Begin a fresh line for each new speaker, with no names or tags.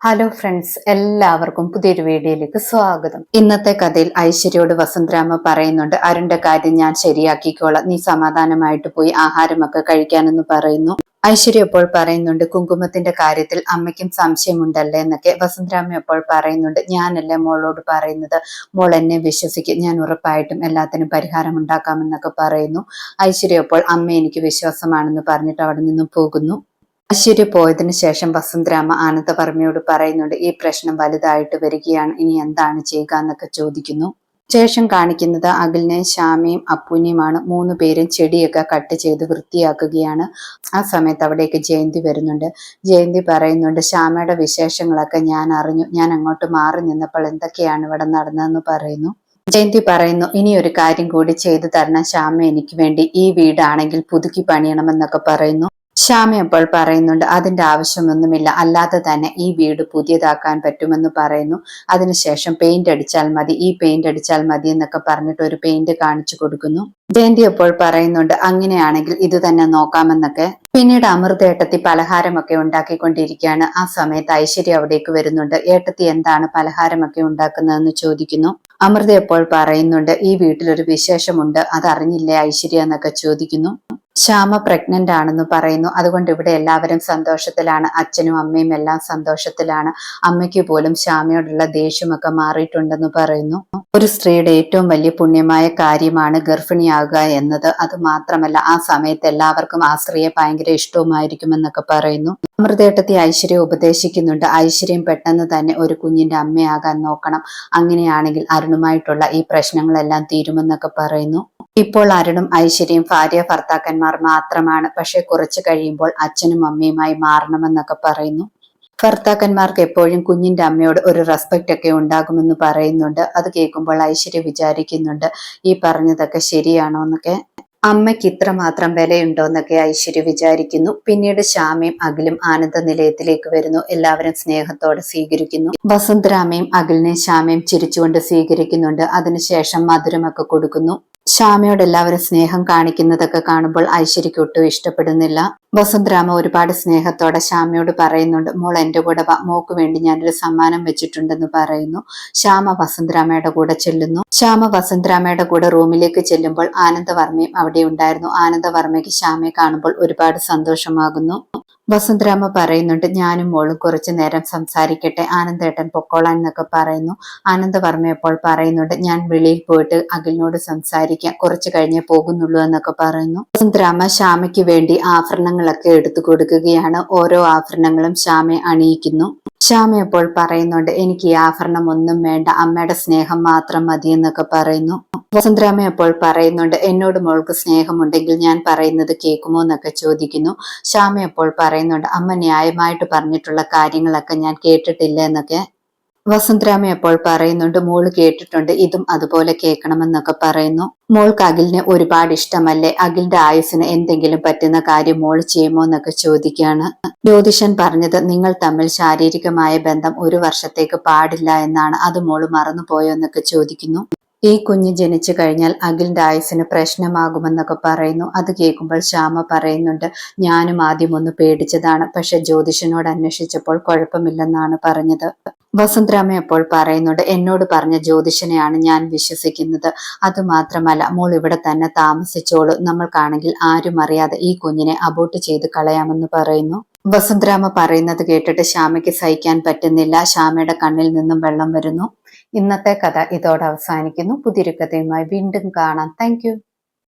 Hello friends എല്ലാവർക്കും പുതിയൊരു വീഡിയോയിലേക്ക് സ്വാഗതം. ഇന്നത്തെ കഥയിൽ ഐശ്വര്യയോട് വസന്തരാമ പറയുന്നുണ്ട് അരുണിന്റെ കാര്യം ഞാൻ ശരിയാക്കിക്കോളാം. നീ സമാധാനമായിട്ട് പോയി ആഹാരമൊക്കെ കഴിക്കാനെന്ന് പറയുന്നു. ഐശ്വര്യ ഇപ്പോൾ പറയുന്നുണ്ട് കുങ്കുമത്തിന്റെ കാര്യത്തിൽ അമ്മയ്ക്കും സംശയമുണ്ടല്ലേ? എന്നൊക്കെ വസന്തരാമ എപ്പോൾ പറയുന്നുണ്ട് ഞാനല്ലേ മോളോട് പറയുന്നത്? മോൾ എന്നെ വിശ്വസിക്കും. ഞാൻ ഉറപ്പായിട്ടും എല്ലാത്തിനും പരിഹാരം ഉണ്ടാക്കാമെന്നൊക്കെ പറയുന്നു. ഐശ്വര്യ എപ്പോൾ അമ്മ എനിക്ക് വിശ്വാസമാണെന്ന് പറഞ്ഞിട്ട് അവിടെ നിന്നും പോകുന്നു. ഐശ്വര്യ പോയതിനു ശേഷം വസന്തരാമ ആനന്ദവർമ്മയോട് പറയുന്നുണ്ട് ഈ പ്രശ്നം വലുതായിട്ട് വരികയാണ്. ഇനി എന്താണ് ചെയ്യുക എന്നൊക്കെ ചോദിക്കുന്നു. ശേഷം കാണിക്കുന്നത് അഖിലിനെയും ശ്യാമയും അപ്പുനിയുമാണ് മൂന്ന് പേരും ചെടിയൊക്കെ കട്ട് ചെയ്ത് വൃത്തിയാക്കുകയാണ്. ആ സമയത്ത് അവിടേക്ക് ജയന്തി വരുന്നുണ്ട്. ജയന്തി പറയുന്നുണ്ട് ശ്യാമയുടെ വിശേഷങ്ങളൊക്കെ ഞാൻ അറിഞ്ഞു. ഞാൻ അങ്ങോട്ട് മാറി നിന്നപ്പോൾ എന്തൊക്കെയാണ് ഇവിടെ നടന്നതെന്ന് പറയുന്നു. ജയന്തി പറയുന്നു ഇനി ഒരു കാര്യം കൂടി ചെയ്തു തരണം. ശ്യാമ എനിക്ക് വേണ്ടി ഈ വീടാണെങ്കിൽ പുതുക്കി പണിയണമെന്നൊക്കെ പറയുന്നു. ശ്യാമ അപ്പോൾ പറയുന്നുണ്ട് അതിന്റെ ആവശ്യമൊന്നുമില്ല. അല്ലാതെ തന്നെ ഈ വീട് പുതിയതാക്കാൻ പറ്റുമെന്ന് പറയുന്നു. അതിനുശേഷം പെയിന്റ് അടിച്ചാൽ മതി. ഈ പെയിന്റ് അടിച്ചാൽ മതി എന്നൊക്കെ പറഞ്ഞിട്ട് ഒരു പെയിന്റ് കാണിച്ചു കൊടുക്കുന്നു. ജയന്തി അപ്പോൾ പറയുന്നുണ്ട് അങ്ങനെയാണെങ്കിൽ ഇത് തന്നെ നോക്കാമെന്നൊക്കെ പിന്നീട് അമൃത ഏട്ടത്തി പലഹാരമൊക്കെ ഉണ്ടാക്കിക്കൊണ്ടിരിക്കുകയാണ്. ആ സമയത്ത് ഐശ്വര്യ അവിടേക്ക് വരുന്നുണ്ട്. ഏട്ടത്തി എന്താണ് പലഹാരമൊക്കെ ഉണ്ടാക്കുന്നതെന്ന് ചോദിക്കുന്നു. അമൃത എപ്പോൾ പറയുന്നുണ്ട്? ഈ വീട്ടിലൊരു വിശേഷമുണ്ട്. അതറിഞ്ഞില്ലേ ഐശ്വര്യ എന്നൊക്കെ ചോദിക്കുന്നു. ശ്യാമ പ്രഗ്നന്റ് ആണെന്ന് പറയുന്നു. അതുകൊണ്ട് ഇവിടെ എല്ലാവരും സന്തോഷത്തിലാണ്. അച്ഛനും അമ്മയും എല്ലാം സന്തോഷത്തിലാണ്. അമ്മയ്ക്ക് പോലും ശ്യാമയോടുള്ള ദേഷ്യമൊക്കെ മാറിയിട്ടുണ്ടെന്ന് പറയുന്നു. ഒരു സ്ത്രീയുടെ ഏറ്റവും വലിയ പുണ്യമായ കാര്യമാണ് ഗർഭിണിയാകുക എന്നത്. അത് മാത്രമല്ല ആ സമയത്ത് എല്ലാവർക്കും ആ സ്ത്രീയെ ഭയങ്കര ഇഷ്ടവുമായിരിക്കുമെന്നൊക്കെ പറയുന്നു. അമൃതേട്ടത്തി ഐശ്വര്യം ഉപദേശിക്കുന്നുണ്ട്. ഐശ്വര്യം പെട്ടെന്ന് തന്നെ ഒരു കുഞ്ഞിന്റെ അമ്മയാകാൻ നോക്കണം. അങ്ങനെയാണെങ്കിൽ അരുണുമായിട്ടുള്ള ഈ പ്രശ്നങ്ങളെല്ലാം തീരുമെന്നൊക്കെ പറയുന്നു. ഇപ്പോൾ അരുണും ഐശ്വര്യയും ഭാര്യ ഭർത്താക്കന്മാർ മാത്രമാണ്. പക്ഷെ കുറച്ചു കഴിയുമ്പോൾ അച്ഛനും അമ്മയുമായി മാറണമെന്നൊക്കെ പറയുന്നു. ഭർത്താക്കന്മാർക്ക് എപ്പോഴും കുഞ്ഞിന്റെ അമ്മയോട് ഒരു റെസ്പെക്റ്റ് ഒക്കെ ഉണ്ടാകുമെന്ന് പറയുന്നുണ്ട്. അത് കേൾക്കുമ്പോൾ ഐശ്വര്യ വിചാരിക്കുന്നുണ്ട്. ഈ പറഞ്ഞതൊക്കെ ശരിയാണോ എന്നൊക്കെ. അമ്മയ്ക്ക് ഇത്ര മാത്രം വിലയുണ്ടോ എന്നൊക്കെ ഐശ്വര്യ വിചാരിക്കുന്നു. പിന്നീട് ശ്യാമയും അഖിലും ആനന്ദ നിലയത്തിലേക്ക് വരുന്നു. എല്ലാവരും സ്നേഹത്തോടെ സ്വീകരിക്കുന്നു. വസന്തരാമയും അഖിലിനെ ശ്യാമയും ചിരിച്ചുകൊണ്ട് സ്വീകരിക്കുന്നുണ്ട്. അതിനുശേഷം മധുരമൊക്കെ കൊടുക്കുന്നു. ശ്യാമയോട് എല്ലാവരും സ്നേഹം കാണിക്കുന്നതൊക്കെ കാണുമ്പോൾ ഐശ്വര്യക്ക് ഒട്ടും ഇഷ്ടപ്പെടുന്നില്ല. വസുന്ധരാമ ഒരുപാട് സ്നേഹത്തോടെ ശ്യാമയോട് പറയുന്നുണ്ട് മോൾ എന്റെ കൂടെ മോക്ക് വേണ്ടി ഞാനൊരു സമ്മാനം വെച്ചിട്ടുണ്ടെന്ന് പറയുന്നു. ശ്യാമ വസുന്ധരാമയുടെ കൂടെ ചെല്ലുന്നു. ശ്യാമ വസുന്ധരാമയുടെ കൂടെ റൂമിലേക്ക് ചെല്ലുമ്പോൾ ആനന്ദവർമ്മയും അവിടെ ഉണ്ടായിരുന്നു. ആനന്ദവർമ്മയ്ക്ക് ശ്യാമയെ കാണുമ്പോൾ ഒരുപാട് സന്തോഷമാകുന്നു. വസുന്ധരാമ പറയുന്നുണ്ട് ഞാനും മോളും കുറച്ചു നേരം സംസാരിക്കട്ടെ ആനന്ദേട്ടൻ പൊക്കോളാൻ എന്നൊക്കെ പറയുന്നു. ആനന്ദവർമ്മ ഇപ്പോൾ പറയുന്നുണ്ട് ഞാൻ വെളിയിൽ പോയിട്ട് അഖിലിനോട് സംസാരിക്കാം കുറച്ചു കഴിഞ്ഞേ പോകുന്നുള്ളൂ എന്നൊക്കെ പറയുന്നു. വസന്തരാമ ശ്യാമയ്ക്ക് വേണ്ടി ആഭരണങ്ങളൊക്കെ എടുത്തു കൊടുക്കുകയാണ് ഓരോ ആഭരണങ്ങളും ശ്യാമയെ അണിയിക്കുന്നു. ശ്യാമ ഇപ്പോൾ പറയുന്നുണ്ട് എനിക്ക് ഈ ആഭരണം ഒന്നും വേണ്ട അമ്മയുടെ സ്നേഹം മാത്രം മതി എന്നൊക്കെ പറയുന്നു. വസുന്ധരാമ അപ്പോൾ പറയുന്നുണ്ട് എന്നോട് മോൾക്ക് സ്നേഹമുണ്ടെങ്കിൽ ഞാൻ പറയുന്നത് കേൾക്കുമോ എന്നൊക്കെ ചോദിക്കുന്നു. ശ്യാമ അപ്പോൾ പറയുന്നുണ്ട് അമ്മ ന്യായമായിട്ട് പറഞ്ഞിട്ടുള്ള കാര്യങ്ങളൊക്കെ ഞാൻ കേട്ടിട്ടില്ല എന്നൊക്കെ. വസുന്ധരാമ അപ്പോൾ പറയുന്നുണ്ട് മോൾ കേട്ടിട്ടുണ്ട് ഇതും അതുപോലെ കേൾക്കണമെന്നൊക്കെ പറയുന്നു. മോൾക്ക് അഖിലിനെ ഒരുപാട് ഇഷ്ടമല്ലേ? അഖിലിന്റെ ആയുസിന് എന്തെങ്കിലും പറ്റുന്ന കാര്യം മോൾ ചെയ്യുമോ എന്നൊക്കെ ചോദിക്കുകയാണ്. ജ്യോതിഷൻ പറഞ്ഞത് നിങ്ങൾ തമ്മിൽ ശാരീരികമായ ബന്ധം ഒരു വർഷത്തേക്ക് പാടില്ല എന്നാണ്. അത് മോൾ മറന്നുപോയോ എന്നൊക്കെ ചോദിക്കുന്നു. ഈ കുഞ്ഞ് ജനിച്ചു കഴിഞ്ഞാൽ അഖിലിന്റെ ആയുസിന് പ്രശ്നമാകുമെന്നൊക്കെ പറയുന്നു. അത് കേൾക്കുമ്പോൾ ശ്യാമ പറയുന്നുണ്ട് ഞാനും ആദ്യം ഒന്ന് പേടിച്ചതാണ്. പക്ഷെ ജ്യോതിഷനോട് അന്വേഷിച്ചപ്പോൾ കുഴപ്പമില്ലെന്നാണ് പറഞ്ഞത്. വസുന്ധരാമ അപ്പോൾ പറയുന്നുണ്ട് എന്നോട് പറഞ്ഞ ജ്യോതിഷനെയാണ് ഞാൻ വിശ്വസിക്കുന്നത്. അതുമാത്രമല്ല മോൾ ഇവിടെ തന്നെ താമസിച്ചോളൂ. നമ്മൾക്കാണെങ്കിൽ ആരും അറിയാതെ ഈ കുഞ്ഞിനെ അബോട്ട് ചെയ്ത് കളയാമെന്ന് പറയുന്നു. വസന്തരാമ പറയുന്നത് കേട്ടിട്ട് ശ്യാമയ്ക്ക് സഹിക്കാൻ പറ്റുന്നില്ല. ശ്യാമയുടെ കണ്ണിൽ നിന്നും വെള്ളം വരുന്നു. ഇന്നത്തെ കഥ ഇതോടെ അവസാനിക്കുന്നു. പുതിയൊരു കഥയുമായി വീണ്ടും കാണാം. താങ്ക്